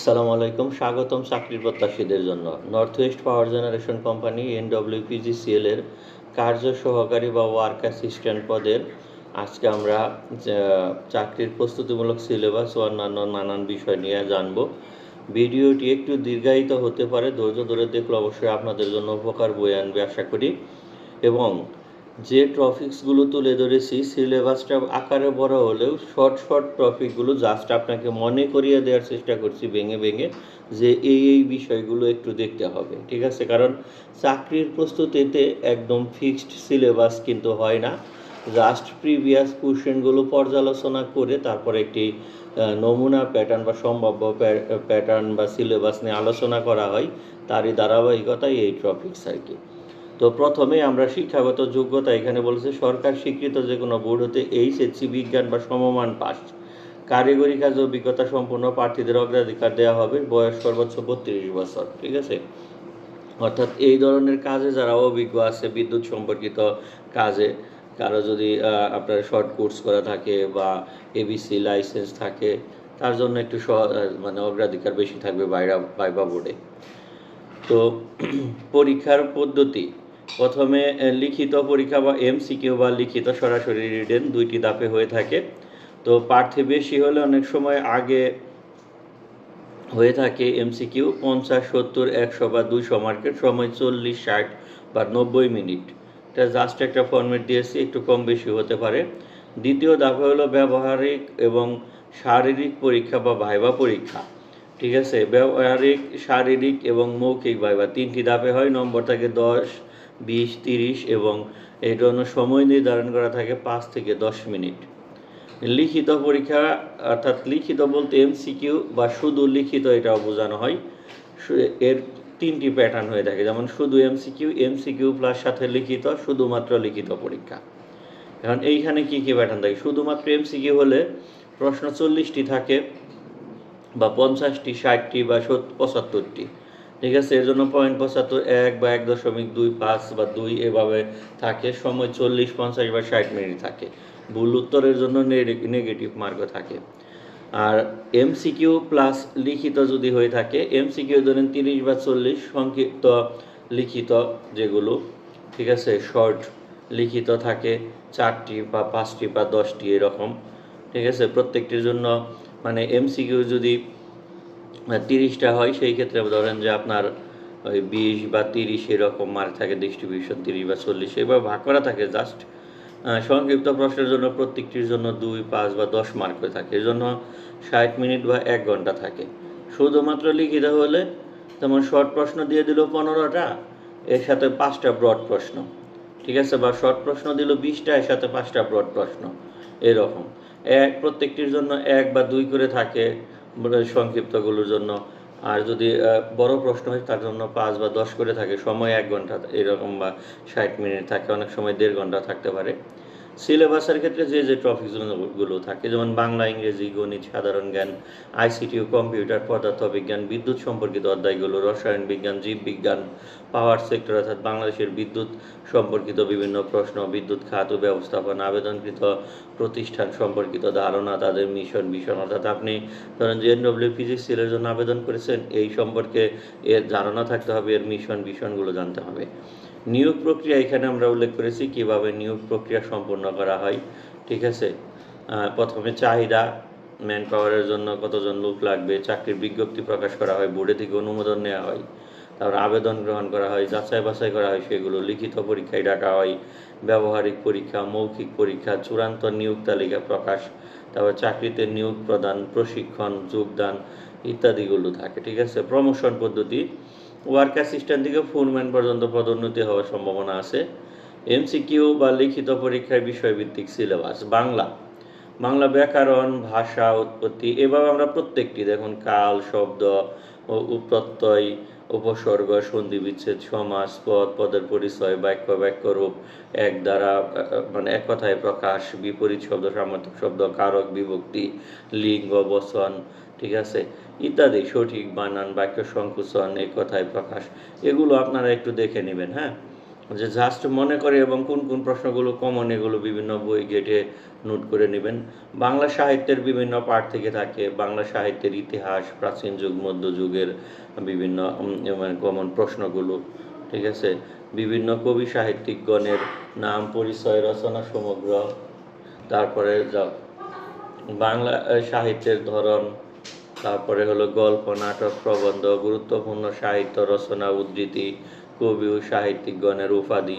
আসসালামু আলাইকুম। স্বাগতম চাকরির প্রত্যাশীদের জন্য। North west power generation company NWPGCL এর কার্য সহকারী বা ওয়ার্ক অ্যাসিস্ট্যান্ট পদের আজকে আমরা চাকরির প্রস্তুতিমূলক সিলেবাস ও অন্যান্য নানান বিষয় নিয়ে জানব। ভিডিওটি একটু দীর্ঘায়িত হতে পারে, ধৈর্য ধরে দেখলে অবশ্যই আপনাদের জন্য উপকার বয়ে আনবে, আশা করি। এবং যে টপিকসগুলো তুলে ধরেছি, সিলেবাসটা আকারে বড় হলেও শর্ট শর্ট টপিকগুলো জাস্ট আপনাকে মনে করিয়ে দেওয়ার চেষ্টা করছি ভেঙে ভেঙে যে এই এই বিষয়গুলো একটু দেখতে হবে, ঠিক আছে? কারণ চাকরির প্রস্তুতিতে একদম ফিক্সড সিলেবাস কিন্তু হয় না। জাস্ট প্রিভিয়াস কোশ্চেনগুলো পর্যালোচনা করে তারপর একটি নমুনা প্যাটার্ন বা সম্ভাব্য প্যাটার্ন বা সিলেবাস নিয়ে আলোচনা করা হয়, তারই ধারাবাহিকতাই এই টপিকস আর কি। তো প্রথমে আমরা শিক্ষাগত যোগ্যতা এখানে বলেছে, সরকার স্বীকৃত যে কোনো বোর্ড হতে এইচএসসি বিজ্ঞান বা সমমান পাস। কারিগরি কাজ অভিজ্ঞতা সম্পন্ন প্রার্থীদের অগ্রাধিকার দেওয়া হবে বয়স সর্বোচ্চ বত্রিশ বছর, ঠিক আছে? অর্থাৎ এই ধরনের কাজে যারা অভিজ্ঞ আছে, বিদ্যুৎ সম্পর্কিত কাজে, কারও যদি আপনার শর্ট কোর্স করা থাকে বা এবিসি লাইসেন্স থাকে, তার জন্য একটু মানে অগ্রাধিকার বেশি থাকবে বাইরা, বাইবা বোর্ডে। তো পরীক্ষার পদ্ধতি প্রথমে লিখিত পরীক্ষা বা এমসিকিউ বা লিখিত সরাসরি রিটেন দুইটি ধাপে হয়ে থাকে। তো প্রার্থী বেশি হলে অনেক সময় আগে হয়ে থাকে এমসিকিউ, পঞ্চাশ, সত্তর, একশো বা দুইশো মার্কের সময় চল্লিশ, ষাট বা নব্বই মিনিট। এটা জাস্ট একটা ফর্মেট দিয়েছি, একটু কম বেশি হতে পারে। দ্বিতীয় ধাপে হলো ব্যবহারিক এবং শারীরিক পরীক্ষা বা ভাইবা পরীক্ষা। ঠিক আছে? ব্যবহারিক, শারীরিক এবং মৌখিক ভাইবা তিনটি ধাপে হয়। নম্বর থাকে দশ বিশ, তিরিশ এবং এর জন্য সময় নির্ধারণ করা থাকে পাঁচ থেকে দশ মিনিট। লিখিত পরীক্ষা, অর্থাৎ লিখিত বলতে এমসিকিউ বা শুধু লিখিত এটাও বোঝানো হয়। এর তিনটি প্যাটার্ন হয়ে থাকে, যেমন শুধু এমসিকিউ এমসিকিউ প্লাস সাথে লিখিত, শুধুমাত্র লিখিত পরীক্ষা। এখন এইখানে কি কি প্যাটার্ন থাকে? শুধুমাত্র এমসিকিউ হলে প্রশ্ন চল্লিশটি থাকে বা পঞ্চাশটি, ষাটটি বা পঁচাত্তরটি। ঠিক আছে, এর জন্য পয়েন্ট পঁচাত্তর, এক বা এক দশমিক দুই, পাঁচ বা দুই এভাবে থাকে, সময় চল্লিশ, পঞ্চাশ বা ষাট মিনিট থাকে। ভুল উত্তরের জন্য নেগেটিভ মার্কও থাকে। আর এমসিকিউ প্লাস লিখিত যদি হয়ে থাকে এমসিকিউ ধরেন তিরিশ বা চল্লিশ, সংক্ষিপ্ত লিখিত যেগুলো, ঠিক আছে শর্ট লিখিত থাকে, চারটি বা পাঁচটি বা দশটি এরকম, ঠিক আছে, প্রত্যেকটির জন্য মানে এমসিকিউ যদি তিরিশটা হয়, সেই ক্ষেত্রে ধরেন যে আপনার ওই বিশ বা তিরিশ এরকম মার্ক থাকে ডিস্ট্রিবিউশন তিরিশ বা চল্লিশ এবার ভাগ করা থাকে জাস্ট সংক্ষিপ্ত প্রশ্নের জন্য প্রত্যেকটির জন্য দুই, পাঁচ বা দশ মার্ক হয়ে থাকে এর জন্য ষাট মিনিট বা এক ঘণ্টা থাকে। শুধুমাত্র লিখিত হলে তেমন শর্ট প্রশ্ন দিয়ে দিল পনেরোটা, এর সাথে পাঁচটা ব্রড প্রশ্ন। ঠিক আছে? বা শর্ট প্রশ্ন দিল বিশটা, এর সাথে পাঁচটা ব্রড প্রশ্ন, এরকম। এক, প্রত্যেকটির জন্য এক বা দুই করে থাকে মানে সংক্ষিপ্তগুলোর জন্য। আর যদি বড় প্রশ্ন হয়, তার জন্য পাঁচ বা দশ করে থাকে। সময় এক ঘণ্টা, এরকম বা ষাট মিনিট থাকে। অনেক সময় দেড় ঘণ্টা থাকতে পারে। সিলেবাসের ক্ষেত্রে যে যে টপিকগুলো থাকে, যেমন বাংলা, ইংরেজি, গণিত, সাধারণ জ্ঞান, আইসিটি ও কম্পিউটার পদার্থ বিজ্ঞান বিদ্যুৎ সম্পর্কিত অধ্যায়গুলো, রসায়ন বিজ্ঞান, জীববিজ্ঞান, পাওয়ার সেক্টর অর্থাৎ বাংলাদেশের বিদ্যুৎ সম্পর্কিত বিভিন্ন প্রশ্ন, বিদ্যুৎ খাত ও ব্যবস্থাপনা, আবেদনকৃত প্রতিষ্ঠান সম্পর্কিত ধারণা, তাদের মিশন ভীষণ অর্থাৎ আপনি ধরেন যে এনডব্লিউ ফিজিক্সের জন্য আবেদন করেছেন, এই সম্পর্কে এর ধারণা থাকতে হবে, এর মিশন ভীষণগুলো জানতে হবে। নিয়োগ প্রক্রিয়া এখানে আমরা উল্লেখ করেছি কীভাবে নিয়োগ প্রক্রিয়া সম্পন্ন করা হয়, ঠিক আছে? প্রথমে চাহিদা ম্যান পাওয়ারের জন্য কতজন লোক লাগবে, চাকরির বিজ্ঞপ্তি প্রকাশ করা হয় বোর্ডে থেকে অনুমোদন নেওয়া হয়, তারপর আবেদন গ্রহণ করা হয়, যাচাই বাছাই করা হয়, সেগুলো লিখিত পরীক্ষায় ডাকা হয়, ব্যবহারিক পরীক্ষা, মৌখিক পরীক্ষা, চূড়ান্ত নিয়োগ তালিকা প্রকাশ, তারপর চাকরিতে নিয়োগ প্রদান, প্রশিক্ষণ, যোগদান ইত্যাদিগুলো থাকে, ঠিক আছে? প্রমোশন পদ্ধতি ওয়ার্ক অ্যাসিস্ট্যান্ট থেকে ফোরম্যান পর্যন্ত পদোন্নতি হওয়ার সম্ভাবনা আছে। এমসিকিউ বা লিখিত পরীক্ষায় বিষয়ভিত্তিক সিলেবাস, বাংলা। বাংলা ব্যাকরণ, ভাষা, উৎপত্তি, এভাবে আমরা প্রত্যেকটি, দেখুন, কাল, শব্দ ও উ- উপসর্গ, সন্ধি বিচ্ছেদ, সমাস, পদ, পদের পরিচয়, বাক্য বাক্য রূপ এক দ্বারা মানে এক কথায় প্রকাশ, বিপরীত শব্দ সামর্থক শব্দ, কারক, বিভক্তি, লিঙ্গ, বচন, ঠিক আছে? ইত্যাদি, সঠিক বানান, বাক্য সংকুচন, এক কথায় প্রকাশ। এগুলো আপনারা একটু দেখে নেবেন হ্যাঁ? যে জাস্ট মনে করে এবং কোন কোন প্রশ্নগুলো কমন এগুলো বিভিন্ন বই ঘেটে নোট করে নেবেন। বাংলা সাহিত্যের বিভিন্ন পাঠ থেকে থাকে। বাংলা সাহিত্যের ইতিহাস, প্রাচীন যুগ মধ্যযুগের বিভিন্ন মানে কমন প্রশ্নগুলো, ঠিক আছে? বিভিন্ন কবি সাহিত্যিকগণের নাম, পরিচয়, রচনা, সমগ্র। তারপরে বাংলা সাহিত্যের ধরন তারপরে হলো গল্প নাটক প্রবন্ধ গুরুত্বপূর্ণ সাহিত্য রচনা উদ্ধৃতি কবি ও সাহিত্যিকগণের উপাধি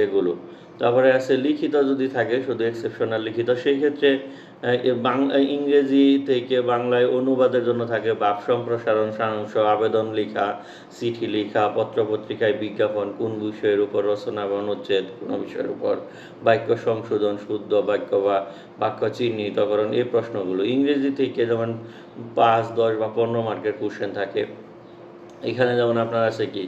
এগুলো। তারপরে আছে লিখিত যদি থাকে, শুধু এক্সেপশনাল লিখিত, সেই ক্ষেত্রে বাংলা ইংরেজি থেকে বাংলায় অনুবাদের জন্য থাকে ভাব সম্প্রসারণ সারাংশ, আবেদন লেখা, চিঠি লেখা, পত্রপত্রিকায় বিজ্ঞাপন, কোন বিষয়ের উপর রচনা বা অনুচ্ছেদ, কোন বিষয়ের উপর বাক্য সংশোধন, শুদ্ধ বাক্য বা বাক্য চিহ্নিতকরণ এই প্রশ্নগুলো। ইংরেজি থেকে যেমন পাঁচ, দশ বা পনেরো মার্কের কোশ্চেন থাকে, এখানে যেমন আপনার আছে কি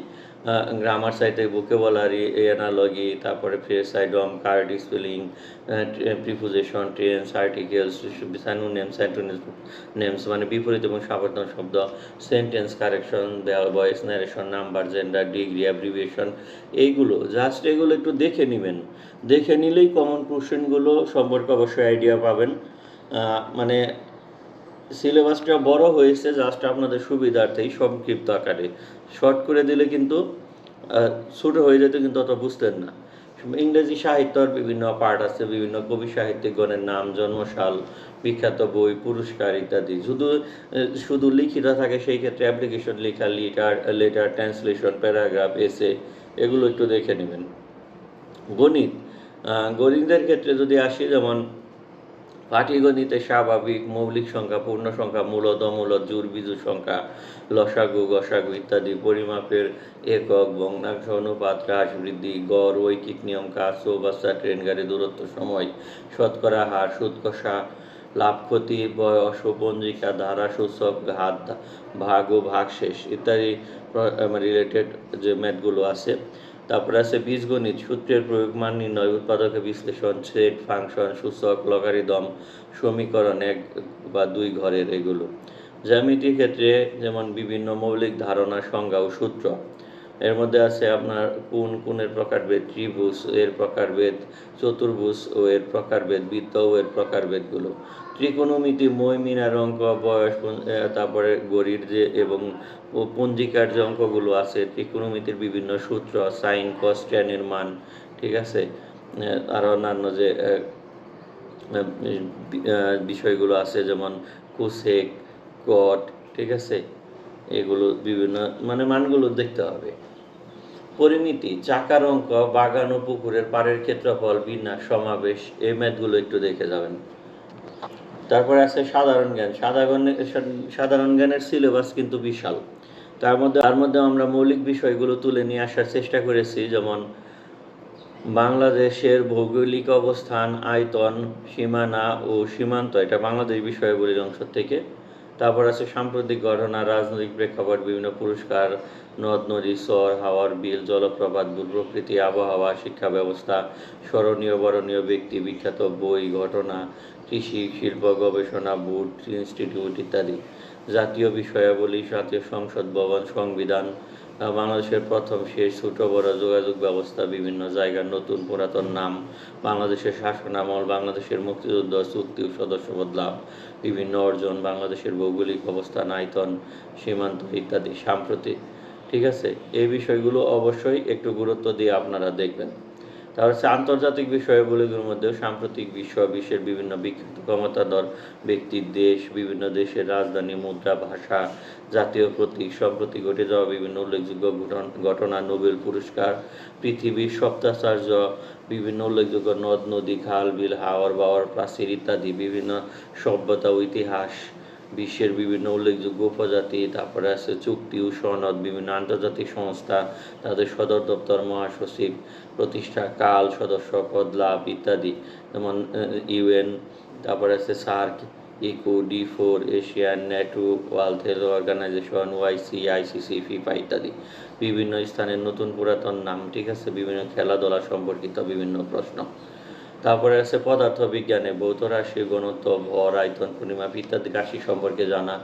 গ্রামার সাইটে ভোকেবুলারি এনালজি তারপরে phrase idiom card spelling preposition tense articles synonyms antonyms names মানে বিপরীত এবং সাবধান শব্দ sentence correction voice narration number gender degree abbreviation এইগুলো জাস্ট এগুলো একটু দেখে নেবেন। দেখে নিলেই কমন কোশ্চেনগুলো সম্পর্কে অবশ্যই আইডিয়া পাবেন। মানে সিলেবাসটা বড় হয়েছে জাস্ট আপনাদের সুবিধার্থেই সংক্ষিপ্ত আকারে। শর্ট করে দিলে কিন্তু ছোট হয়ে যেত কিন্তু অত বুঝতেন না। ইংরেজি সাহিত্যর বিভিন্ন পার্ট আছে, বিভিন্ন কবি সাহিত্যিকগণের নাম, জন্মসাল, বিখ্যাত বই, পুরস্কার ইত্যাদি। শুধু শুধু লিখিত থাকে, সেই ক্ষেত্রে অ্যাপ্লিকেশন লেখা লিটার লেটার ট্রান্সলেশন প্যারাগ্রাফ এসে এগুলো একটু দেখে নেবেন। গণিত গণিতের ক্ষেত্রে যদি আসি, যেমন পাটিগণিতে স্বাভাবিক মৌলিক সংখ্যা, পূর্ণ সংখ্যা মূলত মূলত জোর বিজু সংখ্যা, লসাগু, গসাগু ইত্যাদি, পরিমাপের একক, ভগ্নাংশ অনুপাত হ্রাস, বৃদ্ধি, গড়, ঐকিক নিয়ম, কাজ, চৌবাচ্চা, ট্রেন, গাড়ি, দূরত্ব, সময়, শতকরা হার সুদ কষা লাভ, ক্ষতি, বয়স পঞ্জিকা ধারা, সূচক, ঘাত, ভাগ ও ভাগ শেষ ইত্যাদি রিলেটেড যে ম্যাথগুলো আছে তারপরে আছে বীজগণিত, সূত্রের প্রয়োগ মান নির্ণয়, উৎপাদকে বিশ্লেষণ সেট ফাংশন সূচক লগারি দম সমীকরণ এক বা দুই ঘরের এগুলো। জ্যামিতির ক্ষেত্রে যেমন বিভিন্ন মৌলিক ধারণা, সংজ্ঞা ও সূত্র। এর মধ্যে আছে আপনার কোন কোণের প্রকারভেদ? ত্রিভুজ এর প্রকারভেদ চতুর্ভুজ ও এর প্রকারভেদ বৃত্ত ও এর প্রকারভেদগুলো। ত্রিকোণমিতি মই মিনার অঙ্ক বয়স তারপরে গড়ির যে এবং পঞ্জিকার যে অঙ্কগুলো আছে ত্রিকোণমিতির বিভিন্ন সূত্র সাইন কস ট্যানের মান ঠিক আছে? আহ, আর অন্যান্য যে বিষয়গুলো আছে যেমন কুসেক কট ঠিক আছে? এগুলো বিভিন্ন মানে মানগুলো দেখতে হবে। পরিমিতি, চাকার অঙ্ক, বাগান ও পুকুরের পাড়ের ক্ষেত্রফল, বিন্যাস, সমাবেশ, এই ম্যাথগুলো একটু দেখে যাবেন। তারপরে আছে সাধারণ জ্ঞান। সাধারণ সাধারণ জ্ঞানের সিলেবাস কিন্তু বিশাল। তার মধ্যে তার মধ্যে আমরা মৌলিক বিষয়গুলো তুলে নিয়ে আসার চেষ্টা করেছি, যেমন বাংলাদেশের ভৌগোলিক অবস্থান, আয়তন, সীমানা ও সীমান্ত। এটা বাংলাদেশ বিষয়াবলীর অংশ থেকে। তারপর আছে সাম্প্রতিক ঘটনা, রাজনৈতিক প্রেক্ষাপট, বিভিন্ন পুরস্কার, নদ, নদী সর হাওয়ার বিল, জলপ্রপাত প্রকৃতি আবহাওয়া, শিক্ষা ব্যবস্থা, স্মরণীয়, বরণীয় ব্যক্তি, বিখ্যাত বই, ঘটনা, কৃষি, শিল্প, গবেষণা বোর্ড ইনস্টিটিউট ইত্যাদি। জাতীয় বিষয়াবলী, জাতীয় সংসদ, ভবন, সংবিধান বাংলাদেশের প্রথম শেষ ছোট বড় যোগাযোগ ব্যবস্থা, বিভিন্ন জায়গার নতুন পুরাতন নাম, বাংলাদেশের শাসন আমল বাংলাদেশের মুক্তিযুদ্ধ চুক্তি সদস্য সদস্যপদ লাভ, বিভিন্ন অর্জন, বাংলাদেশের ভৌগোলিক অবস্থান আয়তন সীমান্ত ইত্যাদি সাম্প্রতিক। ঠিক আছে? এই বিষয়গুলো অবশ্যই একটু গুরুত্ব দিয়ে আপনারা দেখবেন। তারপর হচ্ছে আন্তর্জাতিক বিষয়গুলির মধ্যেও সাম্প্রতিক বিশ্ব বিশ্বের বিভিন্ন বিখ্যাত ক্ষমতাধর ব্যক্তির দেশ, বিভিন্ন দেশের রাজধানী, মুদ্রা, ভাষা, জাতীয় প্রতীক, সম্প্রতি ঘটে যাওয়া বিভিন্ন উল্লেখযোগ্য ঘটন- নোবেল পুরস্কার, পৃথিবীর সপ্তাচার্য বিভিন্ন উল্লেখযোগ্য নদ, নদী, খাল, বিল হাওয়ার বাওয়ার প্রাচীর ইত্যাদি, বিভিন্ন সভ্যতা, ইতিহাস বিশ্বের বিভিন্ন উল্লেখযোগ্য উপজাতি, তারপরে আছে চুক্তি ও সনদ, বিভিন্ন আন্তর্জাতিক সংস্থা, তাদের সদর দপ্তর, মহাসচিব, প্রতিষ্ঠা, কাল সদস্য পদ লাভ ইত্যাদি, যেমন ইউএন, তারপরে আছে SAARC, ECO, D four, ASEAN NATO, world health organization OIC ICC FIFA ইত্যাদি। বিভিন্ন স্থানের নতুন পুরাতন নাম, ঠিক আছে? বিভিন্ন খেলাধুলা সম্পর্কিত বিভিন্ন প্রশ্ন। তারপরে আছে পদার্থ বিজ্ঞানে ভৌত রাশি ঘনত্ব ভর আয়তন পরিমাপ ইত্যাদি রাশি সম্পর্কে জানা।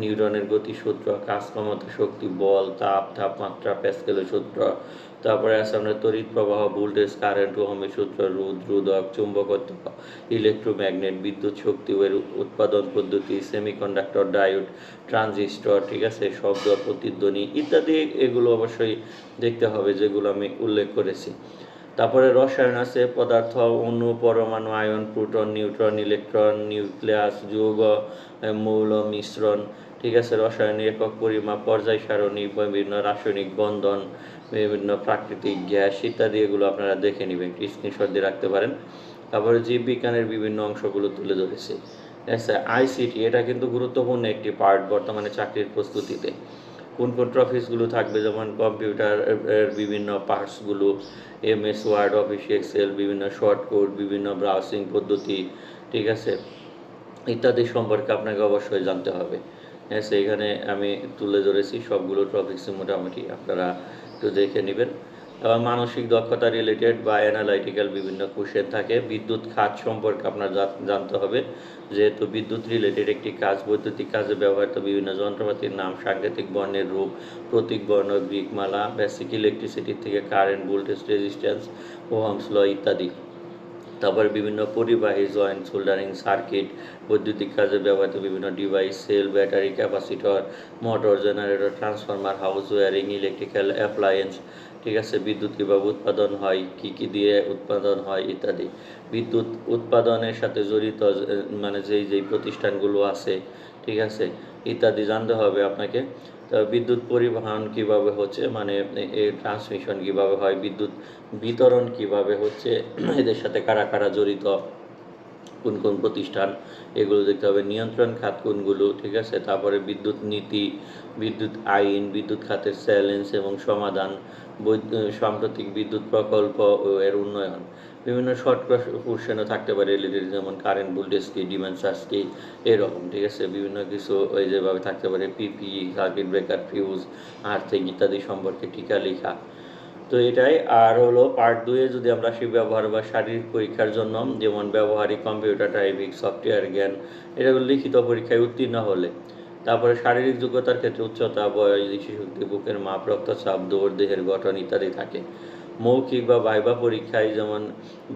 নিউটনের গতিসূত্র কাজ ক্ষমতা শক্তি, বল, তাপ, তাপমাত্রা, প্যাসকেলের সূত্র। তারপরে আছে আমরা তড়িৎ প্রবাহ, ভোল্টেজ, কারেন্ট, ওহমের সূত্র রোদ রোধক চুম্বকত্ব, ইলেকট্রোম্যাগনেট, বিদ্যুৎ শক্তি এর উৎপাদন পদ্ধতি, সেমিকন্ডাক্টর, ডায়োড, ট্রানজিস্টর, ঠিক আছে, শব্দ, প্রতিধ্বনি ইত্যাদি। এগুলো অবশ্যই দেখতে হবে, যেগুলো আমি উল্লেখ করেছি। তারপরে রসায়ন আছে, পদার্থ, অণু, পরমাণু, ion, proton, neutron, electron, nucleus, যৌগ মৌল, মিশ্রণ, ঠিক আছে? রসায়ন একক পরিমাপ, পর্যায় সারণী, বিভিন্ন রাসায়নিক বন্ধন, বিভিন্ন প্রাকৃতিক গ্যাস ইত্যাদি, এগুলো আপনারা দেখে নেবেন স্ক্রিনশট দিয়ে রাখতে পারেন। তারপরে জীববিজ্ঞানের বিভিন্ন অংশগুলো তুলে ধরেছে। আচ্ছা আইসিটি এটা কিন্তু গুরুত্বপূর্ণ একটি পার্ট বর্তমানে চাকরির প্রস্তুতিতে। কোন কোন ট্রফিসগুলো থাকবে? যেমন কম্পিউটার বিভিন্ন পার্টসগুলো M S Word Office Excel বিভিন্ন শর্টকোড বিভিন্ন ব্রাউসিং পদ্ধতি, ঠিক আছে? ইত্যাদি সম্পর্কে আপনাকে অবশ্যই জানতে হবে। হ্যাঁ সেইখানে আমি তুলে ধরেছি সবগুলো টপিক্সে মোটামুটি, আপনারা একটু দেখে নেবেন। মানসিক দক্ষতা রিলেটেড বা অ্যানালাইটিক্যাল বিভিন্ন কোশ্চেন থাকে। বিদ্যুৎ খাত সম্পর্কে আপনার জানতে হবে। যেহেতু বিদ্যুৎ রিলেটেড একটি কাজ, বৈদ্যুতিক কাজে ব্যবহৃত বিভিন্ন যন্ত্রপাতির নাম, সাংকেতিক বর্ণের রূপ, প্রতীক বর্ণ, গ্রিকমালা বেসিক ইলেকট্রিসিটি থেকে current voltage resistance ohm's law ইত্যাদি। তারপরে বিভিন্ন পরিবাহী জয়েন্ট সোল্ডারিং সার্কিট বৈদ্যুতিক কাজে ব্যবহৃত বিভিন্ন device cell battery capacitor motor generator transformer house wiring electrical appliance ঠিক আছে, বিদ্যুৎ কীভাবে উৎপাদন হয়, কী কী দিয়ে উৎপাদন হয় ইত্যাদি। বিদ্যুৎ উৎপাদনের সাথে জড়িত মানে যেই যেই প্রতিষ্ঠানগুলো আছে, ঠিক আছে, ইত্যাদি জানতে হবে আপনাকে। বিদ্যুৎ পরিবহন কীভাবে হচ্ছে মানে ট্রান্সমিশন কীভাবে হয়, বিদ্যুৎ বিতরণ কীভাবে হচ্ছে, এদের সাথে কারা কারা জড়িত, কোন কোন প্রতিষ্ঠান, এগুলো দেখতে হবে, নিয়ন্ত্রণ খাত কোনগুলো, ঠিক আছে, তারপরে বিদ্যুৎ নীতি, বিদ্যুৎ আইন, বিদ্যুৎ খাতের চ্যালেঞ্জ এবং সমাধান সাম্প্রতিক বিদ্যুৎ প্রকল্প এর উন্নয়ন। বিভিন্ন শর্ট কোশ্চেনও থাকতে পারে রিলেটেড যেমন কারেন্ট ভোল্টেজ কি ডিমান্ড চার্জ কি, এরকম, ঠিক আছে? বিভিন্ন কিছু ওই যেভাবে থাকতে পারে পিপি সার্কিট ব্রেকার ফিউজ আর্থিক ইত্যাদি সম্পর্কে টিকা লেখা। তো এটাই। আর হলো পার্ট দুয়ে যদি আমরা সেই ব্যবহার বা শারীরিক পরীক্ষার জন্য, যেমন ব্যবহারিক কম্পিউটার টাইপিং সফটওয়্যার জ্ঞান, এটাগুলো লিখিত পরীক্ষায় উত্তীর্ণ হলে। তারপরে শারীরিক যোগ্যতার ক্ষেত্রে উচ্চতা, বয়স, দৃষ্টিশক্তি, বুকের মাপ, রক্তচাপ, দৌড়, দেহের গঠন ইত্যাদি থাকে। মৌখিক বা ভাইবা পরীক্ষায় যেমন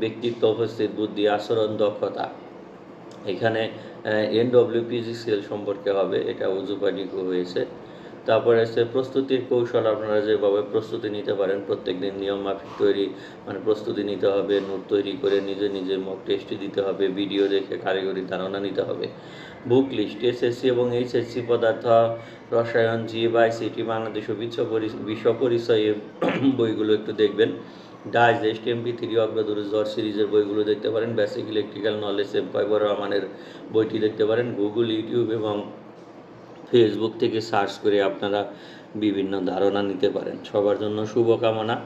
ব্যক্তিত্ব, উপস্থিত, বুদ্ধি, আচরণ, দক্ষতা। এখানে এনডব্লিউপিজিসিএল সম্পর্কে হবে, এটা উজুপাডিকো হয়েছে। তারপরে আছে প্রস্তুতির কৌশল, আপনারা যেভাবে প্রস্তুতি নিতে পারেন প্রত্যেক দিন নিয়ম মাফিক তৈরি মানে প্রস্তুতি নিতে হবে, নোট তৈরি করে নিজে নিজে মক টেস্টে দিতে হবে ভিডিও দেখে কারিগরি ধারণা নিতে হবে। বুক লিস্ট এসএসসি এবং এইচএসসি পদার্থ, রসায়ন জি বা আইসিটি বাংলাদেশ ও বিশ্ব বিশ্ব পরিচয় বইগুলো একটু দেখবেন। ডাইজেস্ট এমপি থ্রি অগ্রদুরুজ্বর সিরিজের বইগুলো দেখতে পারেন basic electrical knowledge M Koybor রহমানের বইটি দেখতে পারেন গুগল ইউটিউব এবং ফেসবুক থেকে সার্চ করে আপনারা বিভিন্ন ধারণা নিতে পারেন। সবার জন্য শুভকামনা।